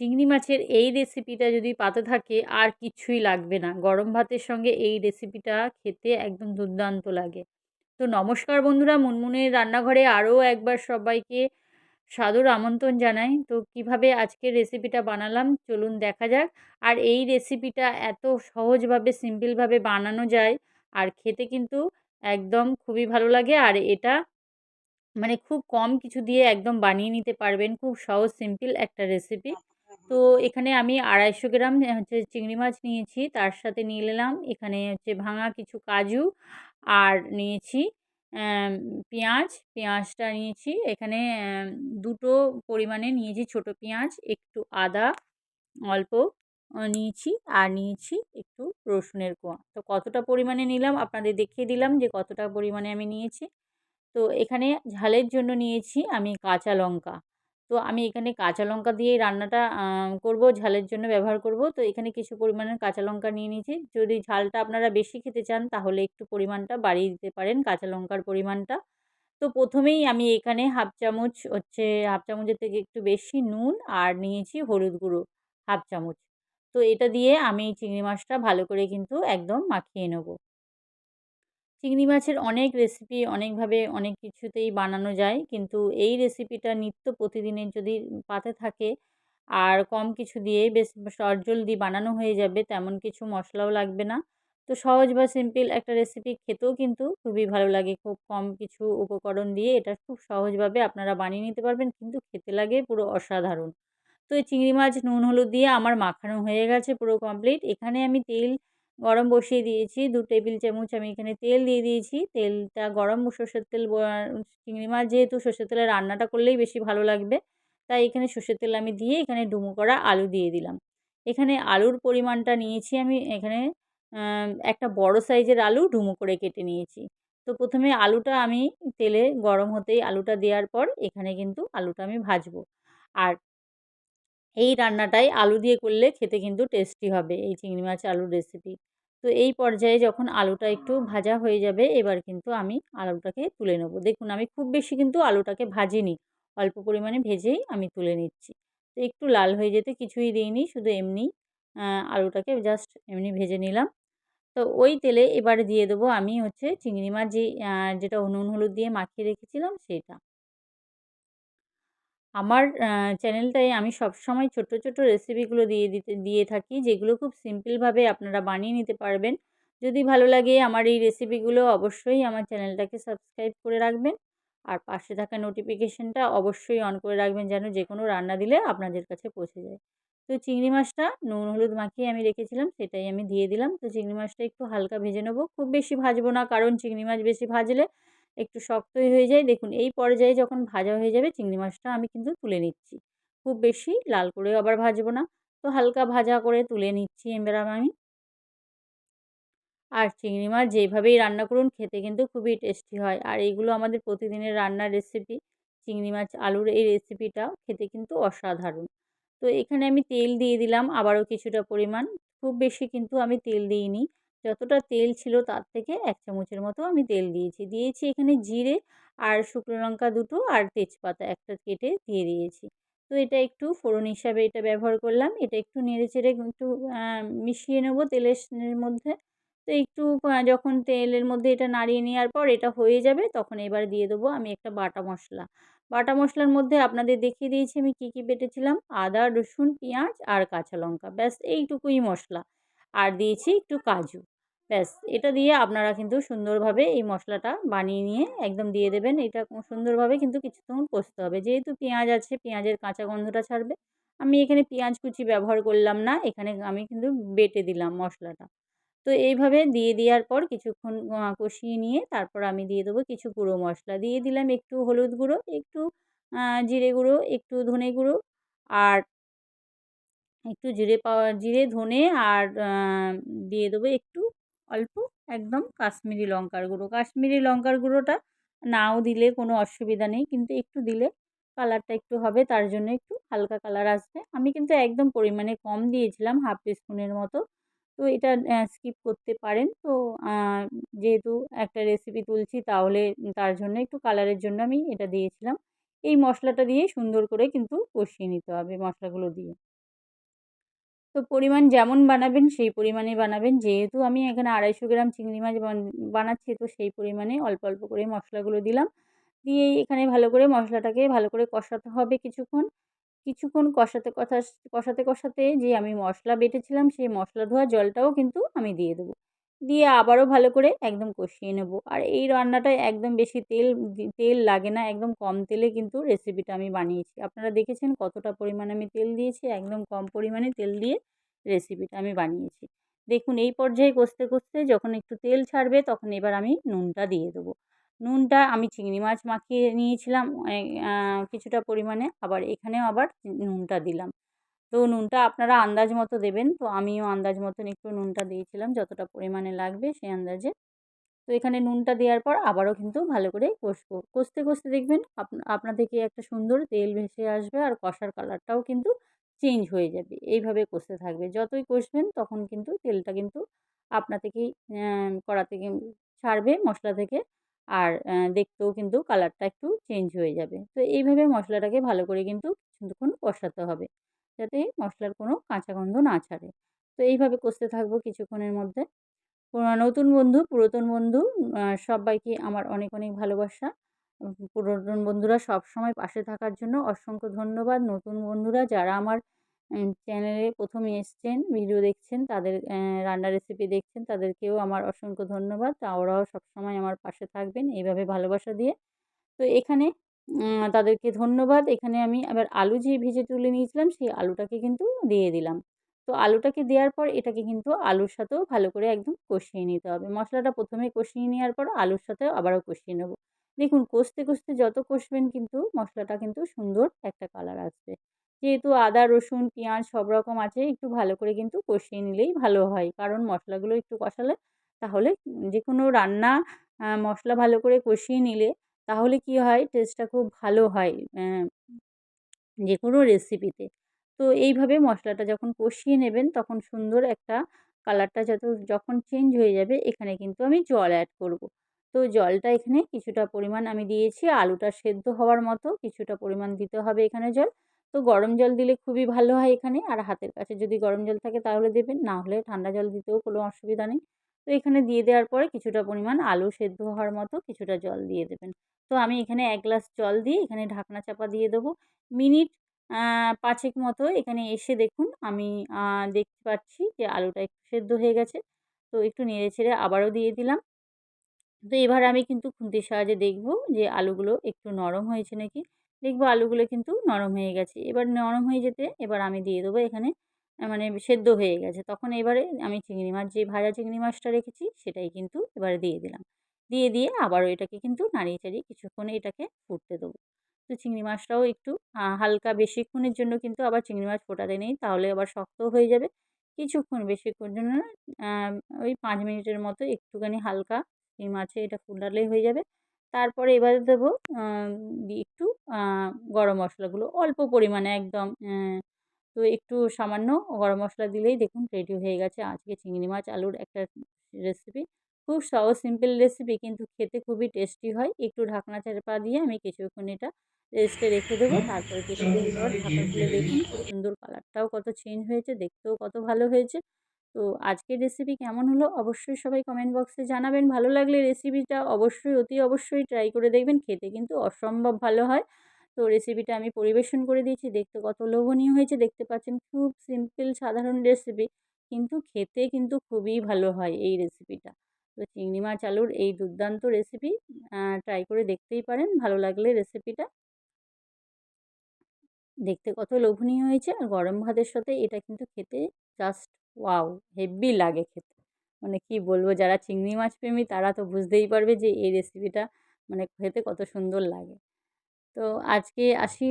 চিংড়ি মাছের এই রেসিপিটা যদি পাতে থাকে, আর কিছুই লাগবে না। গরম ভাতের সঙ্গে এই রেসিপিটা খেতে একদম দুর্দান্ত লাগে। তো নমস্কার বন্ধুরা, মুনমুনের রান্নাঘরে আরও একবার সবাইকে সাদর আমন্ত্রণ জানাই। তো কীভাবে আজকের রেসিপিটা বানালাম, চলুন দেখা যাক। আর এই রেসিপিটা এত সহজভাবে সিম্পলভাবে বানানো যায়, আর খেতে কিন্তু একদম খুবই ভালো লাগে। আর এটা মানে খুব কম কিছু দিয়ে একদম বানিয়ে নিতে পারবেন। খুব সহজ সিম্পল একটা রেসিপি তো এখানে আমি আড়াইশো গ্রাম হচ্ছে চিংড়ি মাছ নিয়েছি। তার সাথে নিয়ে নিলাম এখানে হচ্ছে ভাঙা কিছু কাজু আর নিয়েছি পেঁয়াজ। পেঁয়াজটা নিয়েছি। এখানে দুটো পরিমাণে নিয়েছি ছোট পেঁয়াজ, একটু আদা অল্প নিয়েছি আর নিয়েছি একটু রসুনের কোয়া তো কতটা পরিমাণে নিলাম আপনাদের দেখিয়ে দিলাম যে কতটা পরিমাণে আমি নিয়েছি। তো এখানে ঝালের জন্য নিয়েছি আমি কাঁচা লঙ্কা। তো আমি এখানে কাঁচা লঙ্কা দিয়ে রান্নাটা করব, ঝালের জন্য ব্যবহার করব। তো এখানে কিছু পরিমাণের কাঁচা লঙ্কা নিয়ে নিয়েছি। যদি ঝালটা আপনারা বেশি খেতে চান, তাহলে একটু পরিমাণটা বাড়িয়ে দিতে পারেন, কাঁচা লঙ্কার পরিমাণটা। তো প্রথমেই আমি এখানে হাফ চামচ হচ্ছে, হাফ চামচের থেকে একটু বেশি নুন আর নিয়েছি হলুদ গুঁড়ো, হাফ চামচ। তো এটা দিয়ে আমি চিংড়ি মাছটা ভালো করে কিন্তু একদম মাখিয়ে নেব। চিংড়ি মাছের অনেক রেসিপি অনেকভাবে অনেক কিছুতেই বানানো যায়। কিন্তু এই রেসিপিটা নিত্য প্রতিদিনের যদি পাতে থাকে আর কম কিছু দিয়েই বেশ জলদি বানানো হয়ে যাবে, তেমন কিছু মশলাও লাগবে না। তো সহজ বা সিম্পল একটা রেসিপি খেতেও কিন্তু খুবই ভালো লাগে। খুব কম কিছু উপকরণ দিয়ে এটা খুব সহজভাবে আপনারা বানিয়ে নিতে পারবেন। কিন্তু খেতে লাগে পুরো অসাধারণ। তো এই চিংড়ি মাছ নুন, হলুদ দিয়ে আমার মাখানো হয়ে গেছে পুরো কমপ্লিট এখানে আমি তেল গরম বসিয়ে দিয়েছি। দু টেবিল চামচ আমি এখানে তেল দিয়ে দিয়েছি। তেলটা গরম সর্ষের তেল চিংড়ি মাছ যেহেতু সর্ষের তেলে রান্নাটা করলেই বেশি ভালো লাগবে। তাই এখানে সর্ষের তেল আমি দিয়ে এখানে ডুমো করা আলু দিয়ে দিলাম। এখানে আলুর পরিমাণটা নিয়েছি আমি এখানে একটা বড় সাইজের আলু ডুমো করে কেটে নিয়েছি। তো প্রথমে আলুটা আমি তেলে গরম হতেই আলুটা দেওয়ার পর এখানে কিন্তু আলুটা আমি ভাজবো। আর এই রান্নাটাই আলু দিয়ে করলে খেতে কিন্তু টেস্টি হবে এই চিংড়ি মাছ আলুর রেসিপি তো এই পর্যায়ে যখন আলুটা একটু ভাজা হয়ে যাবে, এবার কিন্তু আমি আলুটাকে তুলে নেব। দেখুন, আমি খুব বেশি কিন্তু আলুটাকে ভাজিনি, অল্প পরিমাণে ভেজেই আমি তুলে নিচ্ছি। তো একটু লাল হয়ে যেতে কিছুই দিইনি, শুধু এমনি আলুটাকে জাস্ট এমনি ভেজে নিলাম। তো ওই তেলে এবার দিয়ে দেবো আমি হচ্ছে চিংড়ি মাছ, যে যেটা নুন, হলুদ দিয়ে মাখিয়ে রেখেছিলাম, সেটা। আমার চ্যানেলটায় আমি সবসময় ছোটো ছোটো রেসিপিগুলো দিয়ে দিতে, দিয়ে থাকি, যেগুলো খুব সিম্পলভাবে আপনারা বানিয়ে নিতে পারবেন। যদি ভালো লাগে আমার এই রেসিপিগুলো অবশ্যই আমার চ্যানেলটাকে সাবস্ক্রাইব করে রাখবেন। আর পাশে থাকা নোটিফিকেশানটা অবশ্যই অন করে রাখবেন, যেন যে কোনো রান্না দিলে আপনাদের কাছে পৌঁছে যায়। তো চিংড়ি মাছটা নুন, হলুদ মাখিয়ে আমি রেখেছিলাম, সেটাই আমি দিয়ে দিলাম। তো চিংড়ি মাছটা একটু হালকা ভেজে নেব। খুব বেশি ভাজবো না, কারণ চিংড়ি মাছ বেশি ভাজলে একটু শক্তই হয়ে যায়। দেখুন, এই পর্যায়ে যখন ভাজা হয়ে যাবে, চিংড়ি মাছটা আমি কিন্তু তুলে নিচ্ছি। খুব বেশি লাল করেও আবার ভাজবো না। তো হালকা ভাজা করে তুলে নিচ্ছি এবার আমি আর চিংড়ি মাছ যেভাবেই রান্না করুন, খেতে কিন্তু খুবই টেস্টি হয়। আর এইগুলো আমাদের প্রতিদিনের রান্নার রেসিপি চিংড়ি মাছ আলুর এই রেসিপিটা খেতে কিন্তু অসাধারণ। তো এখানে আমি তেল দিয়ে দিলাম, আবারও কিছুটা পরিমাণ। খুব বেশি কিন্তু আমি তেল দিইনি। যতটা তেল ছিল তার থেকে এক চামচের মতো আমি তেল দিয়েছি। দিয়েছি এখানে জিরে আর শুকনো লঙ্কা দুটো আর তেজপাতা একটা কেটে দিয়ে দিয়েছি। তো এটা একটু ফোড়ন হিসাবে এটা ব্যবহার করলাম। এটা একটু নেড়ে চেড়ে একটু মিশিয়ে নেব তেলের মধ্যে। তো একটু যখন তেলের মধ্যে এটা নাড়িয়ে নেওয়ার পর এটা হয়ে যাবে তখন এবার দিয়ে দেবো আমি একটা বাটা মশলা। বাটা মশলার মধ্যে আপনাদের দেখিয়ে দিয়েছি আমি কী কী বেটেছিলাম। আদা, রসুন, পেঁয়াজ আর কাঁচা লঙ্কা। ব্যাস এইটুকুই মশলা। আর দিয়েছি একটু কাজু। ব্যাস, এটা দিয়ে আপনারা কিন্তু সুন্দরভাবে এই মশলাটা বানিয়ে নিয়ে একদম দিয়ে দেবেন। এটা সুন্দরভাবে কিন্তু কিছুক্ষণ কষতে হবে। যেহেতু পেঁয়াজ আছে, পেঁয়াজের কাঁচা গন্ধটা ছাড়বে। আমি এখানে পেঁয়াজ কুচি ব্যবহার করলাম না, এখানে আমি কিন্তু বেটে দিলাম মশলাটা। তো এইভাবে দিয়ে দেওয়ার পর কিছুক্ষণ কষিয়ে নিয়ে তারপর আমি দিয়ে দেবো কিছু গুঁড়ো মশলা। দিয়ে দিলাম একটু হলুদ গুঁড়ো, একটু জিরে গুঁড়ো, একটু ধনে গুঁড়ো আর একটু জিরে পাওয়া, জিরে, ধনে আর দিয়ে দেবো একটু অল্প, একদম কাশ্মীরি লঙ্কার গুঁড়ো। কাশ্মীরি লঙ্কার গুঁড়োটা নাও দিলে কোনো অসুবিধা নেই, কিন্তু একটু দিলে কালারটা একটু হবে, তার জন্য একটু হালকা কালার আসবে। আমি কিন্তু একদম পরিমাণে কম দিয়েছিলাম, হাফ টিস্পুনের মতো। তো এটা স্কিপ করতে পারেন। তো যেহেতু একটা রেসিপি তুলছি, তাহলে তার জন্য একটু কালারের জন্য আমি এটা দিয়েছিলাম। এই মশলাটা দিয়ে সুন্দর করে কিন্তু কষিয়ে নিতে হবে মশলাগুলো দিয়ে। তো পরিমাণ যেমন বানাবেন, সেই পরিমাণে বানাবেন। যেহেতু আমি এখানে আড়াইশো গ্রাম চিংড়ি মাছ বানাচ্ছি, তো সেই পরিমাণে অল্প অল্প করে মশলাগুলো দিলাম। দিয়ে এখানে ভালো করে মশলাটাকে ভালো করে কষাতে হবে কিছুক্ষণ। কিছুক্ষণ কষাতে কথা কষাতে কষাতে যে আমি মশলা বেটেছিলাম, সেই মশলা ধোয়া জলটাও কিন্তু আমি দিয়ে দেবো। দিয়ে আবারও ভালো করে একদম কষিয়ে নেব। আর এই রান্নাটায় একদম বেশি তেল তেল লাগে না, একদম কম তেলে কিন্তু রেসিপিটা আমি বানিয়েছি। আপনারা দেখেছেন কতটা পরিমাণে আমি তেল দিয়েছি, একদম কম পরিমাণে তেল দিয়ে রেসিপিটা আমি বানিয়েছি। দেখুন, এই পর্যায়ে কষতে কষতে যখন একটু তেল ছাড়বে তখন এবার আমি নুনটা দিয়ে দেবো। নুনটা আমি চিংড়ি মাছ মাখিয়ে নিয়েছিলাম কিছুটা পরিমাণে, আবার এখানেও আবার নুনটা দিলাম। তো নুনটা আপনারা আন্দাজ মতো দেবেন। তো আমিও আন্দাজ মতন একটু নুনটা দিয়েছিলাম, যতটা পরিমাণে লাগবে সেই আন্দাজে। তো এখানে নুনটা দেওয়ার পর আবারও কিন্তু ভালো করে কষবো। কষতে কষতে দেখবেন আপনা থেকে একটা সুন্দর তেল ভেসে আসবে আর কষার কালারটাও কিন্তু চেঞ্জ হয়ে যাবে। এইভাবে কষতে থাকবে। যতই কষবেন তখন কিন্তু তেলটা কিন্তু আপনা থেকেই কড়া থেকে ছাড়বে মশলা থেকে আর দেখতেও কিন্তু কালারটা একটু চেঞ্জ হয়ে যাবে। তো এইভাবে মশলাটাকে ভালো করে কিন্তু কিছুক্ষণ কষাতে হবে। যাতে মশলার কোনো কাঁচা গন্ধ না ছাড়ে। তো এইভাবে কষতে থাকব কিছুক্ষণের মধ্যে। নতুন বন্ধু, পুরাতন বন্ধু সবাইকে আমার অনেক অনেক ভালোবাসা। পুরাতন বন্ধুরা সব সময় পাশে থাকার জন্য অসংখ্য ধন্যবাদ। নতুন বন্ধুরা যারা আমার চ্যানেলে প্রথমে এসছেন, ভিডিও দেখছেন, তাদের রান্না রেসিপি দেখছেন, তাদেরকেও আমার অসংখ্য ধন্যবাদ। তা ওরাও সবসময় আমার পাশে থাকবেন, এইভাবে ভালোবাসা দিয়ে। তো এখানে তাদেরকে ধন্যবাদ। এখানে আমি আবার আলু যে ভেজে তুলে নিয়েছিলাম, সেই আলুটাকে কিন্তু দিয়ে দিলাম। তো আলুটাকে দেওয়ার পর এটাকে কিন্তু আলুর সাথেও ভালো করে একদম কষিয়ে নিতে হবে। মশলাটা প্রথমে কষিয়ে নেওয়ার পর আলুর সাথেও আবারও কষিয়ে নেব। দেখুন, কষতে কষতে যত কষবেন কিন্তু মশলাটা কিন্তু সুন্দর একটা কালার আসবে। যেহেতু আদা, রসুন, পেঁয়াজ সব রকম আছে, একটু ভালো করে কিন্তু কষিয়ে নিলেই ভালো হয়। কারণ মশলাগুলো একটু কষালে তাহলে যে কোনো রান্না মশলা ভালো করে কষিয়ে নিলে তাহলে কি হয়? টেস্টটা খুব ভালো হয় যে কোনো রেসিপিতে তো এইভাবে মশলাটা যখন কষিয়ে নেবেন, তখন সুন্দর একটা কালারটা যত, যখন চেঞ্জ হয়ে যাবে, এখানে কিন্তু আমি জল অ্যাড করব। তো জলটা এখানে কিছুটা পরিমাণ আমি দিয়েছি, আলুটা সেদ্ধ হওয়ার মতো কিছুটা পরিমাণ দিতে হবে এখানে জল। তো গরম জল দিলে খুবই ভালো হয় এখানে, আর হাতের কাছে যদি গরম জল থাকে তাহলে দেবেন, না হলে ঠান্ডা জল দিতেও কোনো অসুবিধা নেই। তো এখানে দিয়ে দেওয়ার পরে কিছুটা পরিমাণ আলু সেদ্ধ হওয়ার মতো কিছুটা জল দিয়ে দেবেন। তো আমি এখানে এক গ্লাস জল দিয়ে এখানে ঢাকনা চাপা দিয়ে দেবো। মিনিট পাঁচেক মতো এখানে এসে দেখুন আমি দেখতে পাচ্ছি যে আলুটা একটু সেদ্ধ হয়ে গেছে। তো একটু নেড়ে ছেড়ে আবারও দিয়ে দিলাম। তো এবার আমি কিন্তু খুন্তির সাহায্যে দেখব যে আলুগুলো একটু নরম হয়েছে নাকি। দেখব আলুগুলো কিন্তু নরম হয়ে গেছে। এবার নরম হয়ে যেতে এবার আমি দিয়ে দেবো এখানে মানে সেদ্ধ হয়ে গেছে। তখন এবারে আমি চিংড়ি মাছ, যে ভাজা চিংড়ি মাছটা রেখেছি, সেটাই কিন্তু এবারে দিয়ে দিলাম। দিয়ে দিয়ে আবারও এটাকে কিন্তু নাড়িয়ে চাড়িয়ে কিছুক্ষণ এটাকে ফুটতে দেবো। তো চিংড়ি মাছটাও একটু হালকা বেশিক্ষণের জন্য কিন্তু আবার চিংড়ি মাছ ফোটাতে নেই, তাহলে আবার শক্ত হয়ে যাবে। কিছুক্ষণ, বেশিক্ষণ জন্য ওই পাঁচ মিনিটের মতো একটুখানি হালকা এই মাছে এটা ফুটালেই হয়ে যাবে। তারপরে এবারে দেবো একটু গরম মশলাগুলো অল্প পরিমাণে একদম তো একটু সামান্য গরম মশলা দিলেই দেখুন রেডি হয়ে গেছে। আজকে চিংড়ি মাছ আলুর একটা রেসিপি খুব সহজ সিম্পল রেসিপি কিন্তু খেতে খুবই টেস্টি হয়। একটু ঢাকনা চাপা দিয়ে আমি কিছুক্ষণ এটা রেস্টে রেখে দেবো। তারপরে কিছুক্ষণ পর ঢাকা খুলে দেখুন সুন্দর কালারটাও কত চেঞ্জ হয়েছে, দেখতেও কত ভালো হয়েছে। তো আজকের রেসিপি কেমন হলো অবশ্যই সবাই কমেন্ট বক্সে জানাবেন। ভালো লাগলে রেসিপিটা অবশ্যই অতি অবশ্যই ট্রাই করে দেখবেন। খেতে কিন্তু অসম্ভব ভালো হয়। তো রেসিপিটা আমি পরিবেশন করে দিয়েছি। দেখতে কত লোভনীয় হয়েছে, দেখতে পাচ্ছেন খুব সিম্পল সাধারণ রেসিপি কিন্তু খেতে কিন্তু খুবই ভালো হয় এই রেসিপিটা তো চিংড়ি মাছ, আলুর এই দুর্দান্ত রেসিপি ট্রাই করে দেখতেই পারেন, ভালো লাগলে রেসিপিটা দেখতে কত লোভনীয় হয়েছে, আর গরম ভাতের সাথে এটা কিন্তু খেতে জাস্ট ওয়াও হেভি লাগে খেতে। মানে কি বলব, যারা চিংড়ি মাছ প্রেমী তারা তো বুঝতেই পারবে যে এই রেসিপিটা মানে খেতে কত সুন্দর লাগে। তো আজকে আসি